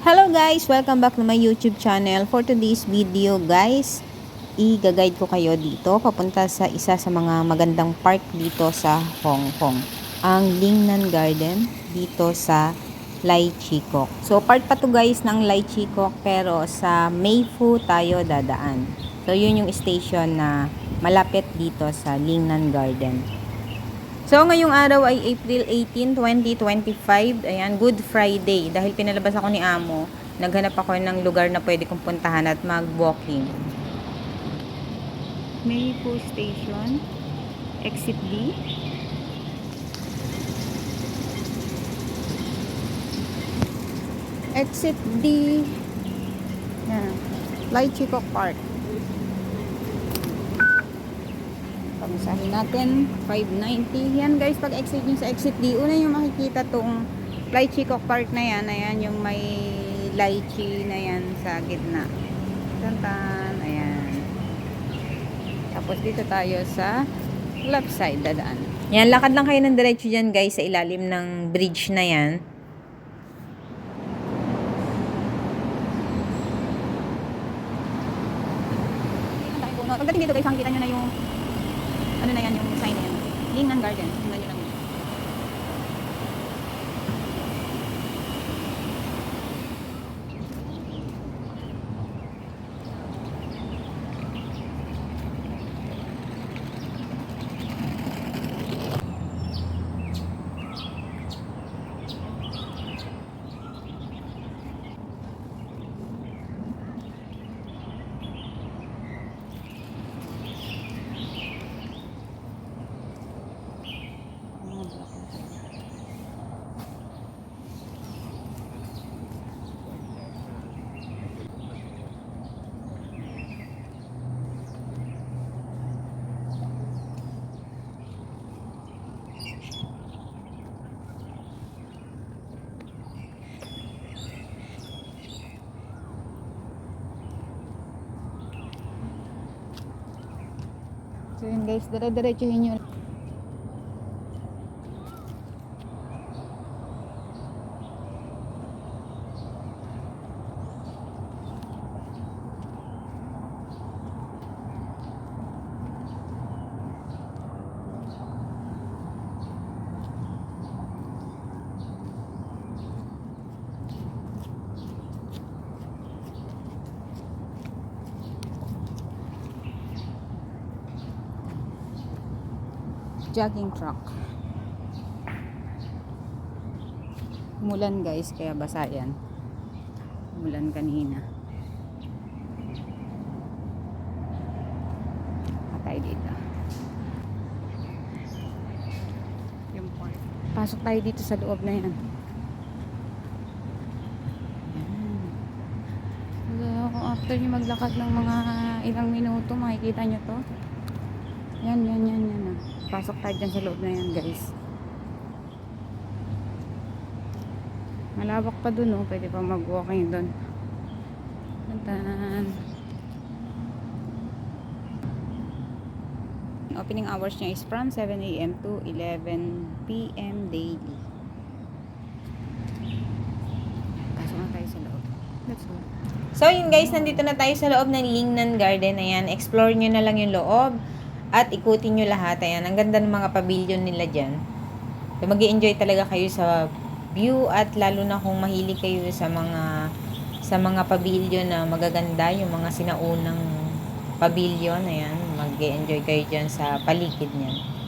Hello guys! Welcome back to my YouTube channel. For today's video guys, i-guide ko kayo dito papunta sa isa sa mga magandang park dito sa Hong Kong. Ang Lingnan Garden dito sa Lai Chi Kok. So part pa to guys ng Lai Chi Kok pero sa Mayfu tayo dadaan. So yun yung station na malapit dito sa Lingnan Garden. So, ngayong araw ay April 18, 2025. Ayan, Good Friday. Dahil pinalabas ako ni Amo, naghanap ako ng lugar na pwede kong puntahan at mag-walking. Maypo Station. Exit B. Exit D. Yan. Lai Chikok Park. Pamisahin natin, 590. Yan guys, pag exit nyo sa exit D, una yung makikita tong Lychee Cock Park na yan. Ayan, yung may lychee na yan sa gitna. Tantan, ayan. Tapos dito tayo sa left side, dadaan. Yan, lakad lang kayo ng diretso dyan guys, sa ilalim ng bridge na yan. Pagdating dito guys, makikita nyo na yung ano na yan, yung sign yan. Lingnan Garden. Tingnan nyo lang yun. Guys, dire-diretsuhin nyo. Jogging truck. Umulan guys, kaya basa yan. Umulan kanina. Patay dito. Pasok tayo dito sa loob na yan. Yan. So, after nyo maglakad ng mga ilang minuto, makikita nyo to. Yan, yan, yan, yan. ah. Pasok tayo dyan sa loob na yan, guys. Malawak pa dun, oh. Pwede pa mag-walking dun. Tantan. Opening hours niya is from 7 a.m. to 11 p.m. daily. Pasok na tayo sa loob. Let's go. So, yun guys, nandito na tayo sa loob ng Lingnan Garden. Ayan, explore nyo na lang yung loob at ikutin nyo lahat. Ayan, ang ganda ng mga pavilion nila dyan. So, mag enjoy talaga kayo sa view at lalo na kung mahilig kayo sa mga sa mga pavilion na magaganda, yung mga sinaunang pavilion, ayan, mag enjoy kayo dyan sa paligid niyan.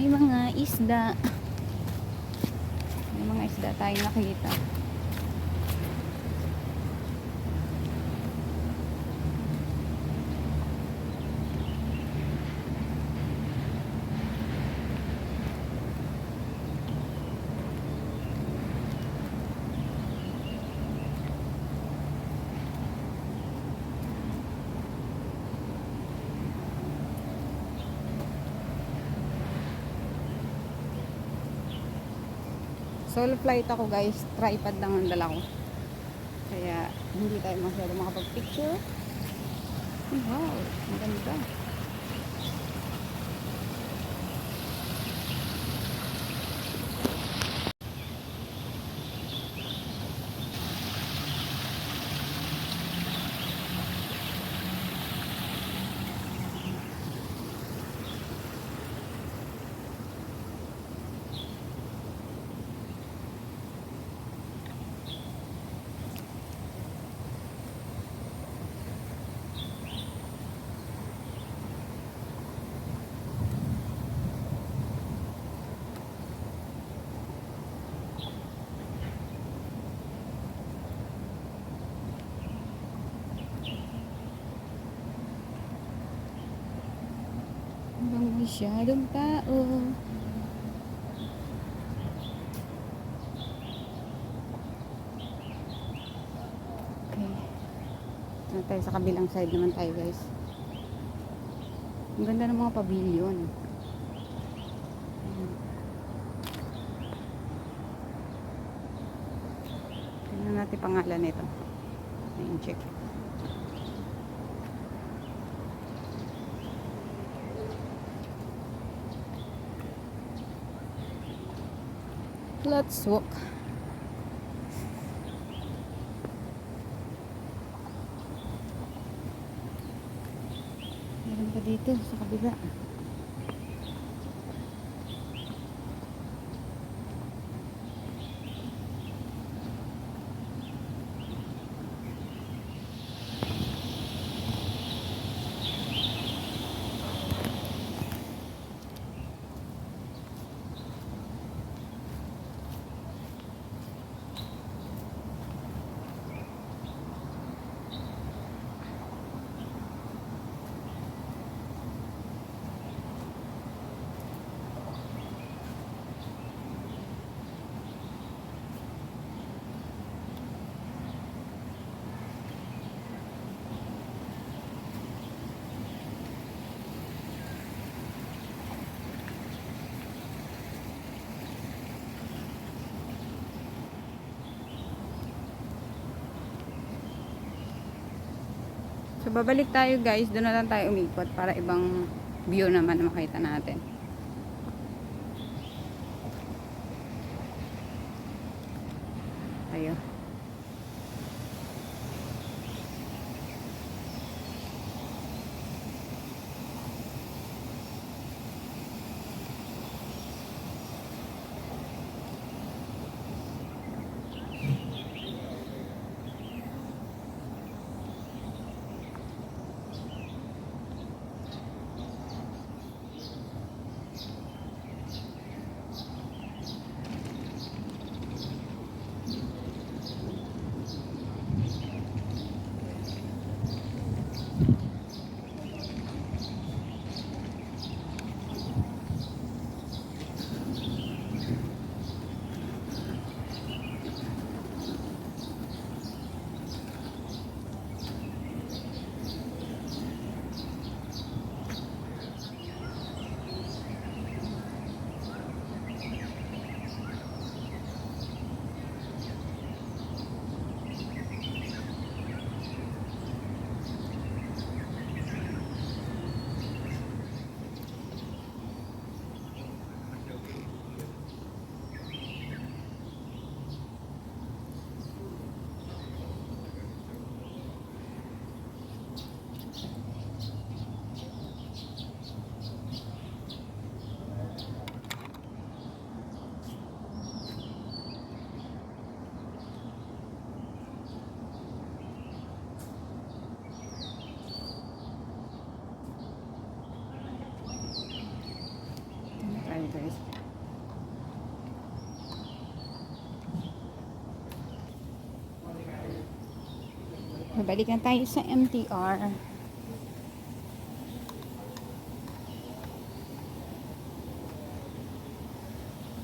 May mga isda. May mga isda tayong nakita. Solo flight ako guys. Tripod lang ang dala ko. Kaya hindi tayo masyado makapag-picture. Wow, ang masyadong tao. Okay. Na tayo sa kabilang side naman tayo guys. Ang ganda ng mga pavilion. Ayan. Tingnan natin pangalan nito. Ayun, check. Let's walk. Meron pa dito sa kabila. So babalik tayo guys, doon na lang tayo umikot para ibang view naman na makita natin. Ayo. guys. Babalikan tayo sa MTR.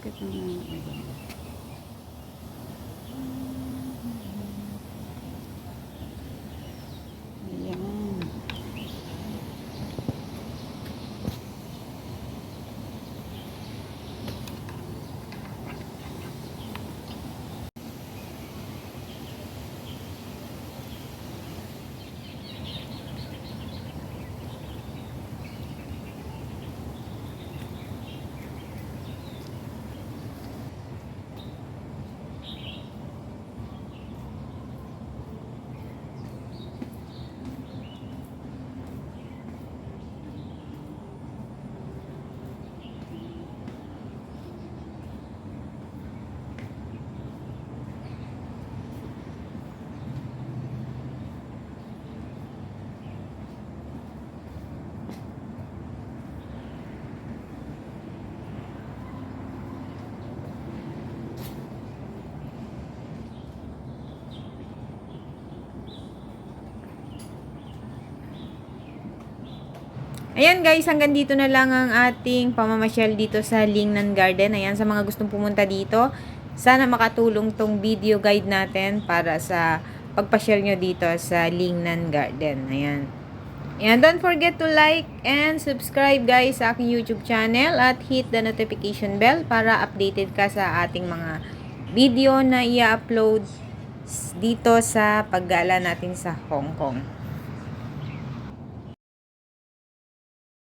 Good morning. Ayan guys, hanggang dito na lang ang ating pamamasyal dito sa Lingnan Garden. Ayan, sa mga gustong pumunta dito, sana makatulong tong video guide natin para sa pagpasyal nyo dito sa Lingnan Garden. Ayan. And don't forget to like and subscribe guys sa aking YouTube channel at hit the notification bell para updated ka sa ating mga video na i-upload dito sa paggala natin sa Hong Kong.